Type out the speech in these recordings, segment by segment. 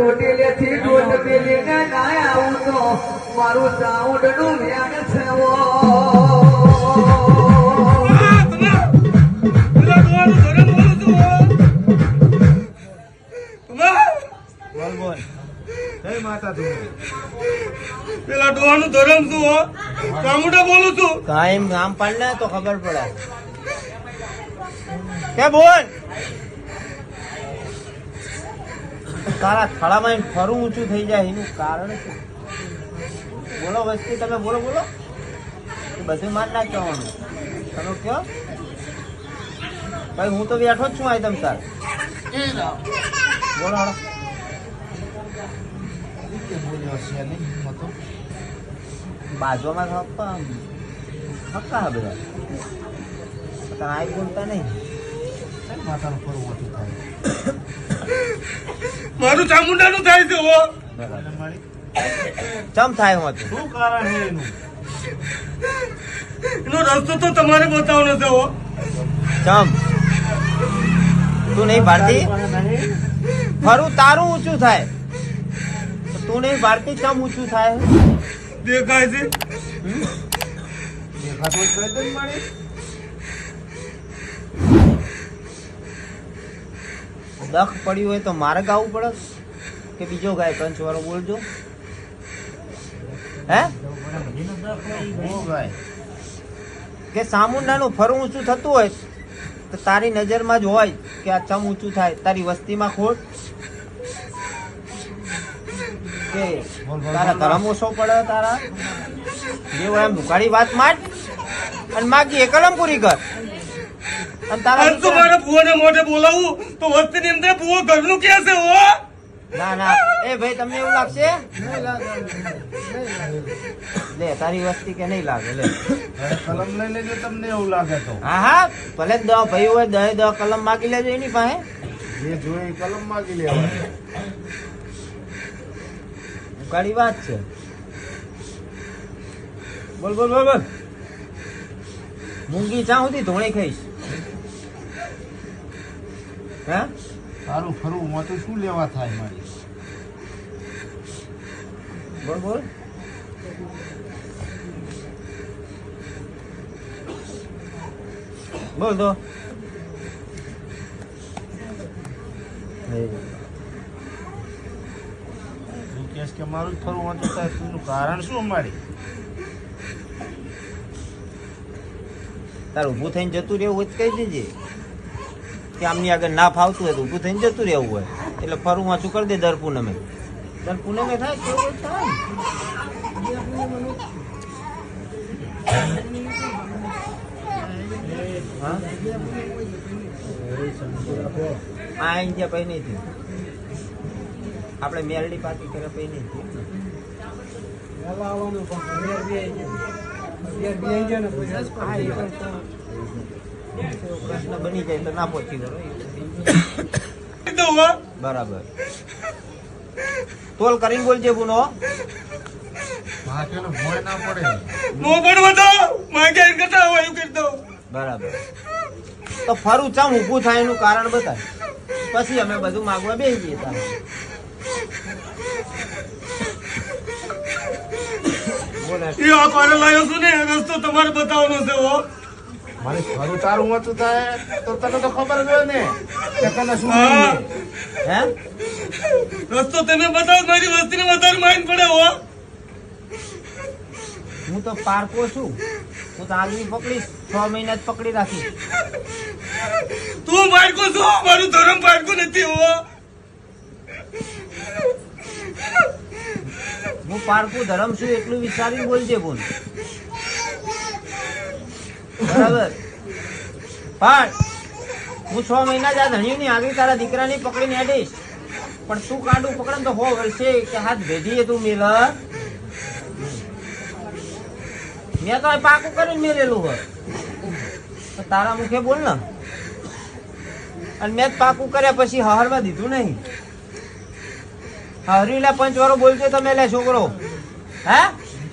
ગઢ ચોટેલેથી દોઢ મેલીને ના આવું તો મારું સાઉન્ડનું ઓ. પેલા ડોહાનું ધોરણ હો. કામુડા બોલું છું. કાયમ નામ પાડ ને તો ખબર પડે. કે બોલ. તારા થડામાં ફરું ઊંચું થઈ જાય, એનું કારણ શું? બોલો વસ્તી, તમે બોલો બોલો. એ બધું માન ના કહેવાનું તમે કયો ભાઈ, હું તો બેઠો જ છું આઈ તમ તાર બોલો, હાલો. બાજુમાં હપ્પા હપ્પા હા બધા. તમે બોલતા નહીં. મારું ચામુંડાનું થાય છે હો. ચમ થાય હું શું કારણ છે એનું? એનો રસ્તો તો તમારે બતાવવાનો છે હો. ચમ? તું નહીં ભારતી મારું તારું ઊંચું થાય. તું નહીં ભારતી ચમ ઊંચું થાય? દેખાય છે. દેખાતું જ પ્રયત્ન મળે દખ પડ્યું હોય તો મારે ગાવું પડે? કે બીજો ગાય પંચ વાળો બોલજો? હે? કે સામુંડાનું ફરું ઊંચું થતું હોય તો તારી નજરમાં જ હોય કે આ ચમ ઊંચું થાય. તારી વસ્તીમાં ખોટ? કે તારા ધરમ ઓછો પડે તારા? જે હોય એમ દુકાળી વાત માંડ અને માગી કલમ પૂરી કર. દીકરા- મારા મોઢે બોલાવું? તો વસ્તીની અંદર ભુવો ઘરનું કે છે હો? ના ના. એ ભાઈ તમને એવું લાગશે? લે તારી વસ્તી કે નહીં લાગે લે. કલમ લઈ લેજો તમને એવું લાગે તો. હા હા. ભલે જ દવા ભાઈ હોય દહે દવા કલમ માગી લેજો એની પાસે. જે જોઈએ કલમ માગી લેવા ઉકાળી વાત છે. બોલ બોલ બોલ બોલ. મૂંગી ચા સુધી ધોણી ખાઈશ. હે? સારું ફરવું તો શું લેવા થાય મારી? બોલ બોલ. બોલ તો. કહેશ કે મારું જ ફરવું મોટું થાય એનું કારણ શું અમારી? તારું ઊભું થઈને જતું રહેવું હોય કહી દેજે. કે આમની આગળ ના ફાવતું હોય તો ઊભું થઈને જતું રહેવું હોય. એટલે ફરું વાંચું કરી દે દર પૂનમે. દર પૂનમે થાય તો થાય? આ ઇન્ડિયા પૈ નહીં થયું આપણે મેરડી પાર્ટી કરે પૈ નહીં થયું પ્રશ્ન બની જાય તો ના પહોંચી વળો બરાબર. તોલ કરીને બોલજે ગુનો ભાગ્યને ભોય ના પડે. નો પણ બતાવો માગે એમ કરતા હોય એવું કરી દઉં. બરાબર. તો ફરું ચમ ઊભું થાય એનું કારણ બતાય. પછી અમે બધું માગવા બેસી જઈએ તારે. બોલે એ આ પાડે છું ને રસ્તો તમારે બતાવવાનો છે હો. મારે ઘર તારું હતું થાય તો તને તો ખબર જ હોય ને. કે તને શું હા. રસ્તો તમે બતાવો મારી વસ્તીને વધારે માઇન પડે હો. હું તો પારકો છું. હું તો આગળ પકડીશ છ મહિના જ પકડી રાખી તું પારકો છો મારું ધર્મ પારકો નથી હો. હું પારકું ધરમ છું એટલું વિચારી બોલજે બોલ. બરાબર. પણ હું છ મહિના જ આ ધણ્યું આગળ તારા દીકરાની પકડીને હેડીશ. પણ તું કાંડું પકડે તો હો વર્ષે કે હાથ ભેજીએ તું મેલ મેં તો પાકું કરીને મેલેલું હોય. તારા મુખે બોલ ને. અને મેં પાકું કર્યા પછી હહારમાં દીધું નહીં. હરીલા પંચ વાળો બોલજો તમે લે છોકરો. હે?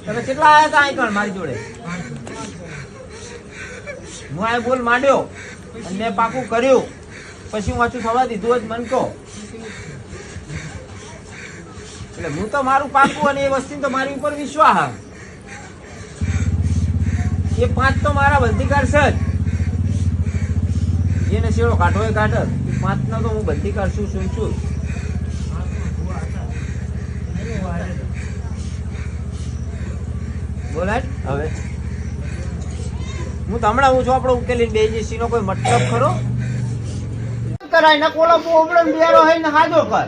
તમે કેટલા આવ્યા હતા અહીં મારી જોડે? હું આ બોલ માંડ્યો અને પાકું કર્યું. પછી હું પાછું થવા દીધું જ, મન કહો. એટલે હું તો મારું પાકું અને એ વસ્તી તો મારી ઉપર વિશ્વાસ એ પાંચ તો મારા બંધીકાર છે જ. એને શેડો કાઢો એ કાઢ. પાંચ નો તો હું બંધીકાર છું, શું છું? બોલાય. હવે? હું તો હમણાં હું છું આપણો ઉકેલી બે નો કોઈ મતલબ ખરો? કરાય ને કોલો પોપડો બિયારો હોય ને હાજો કર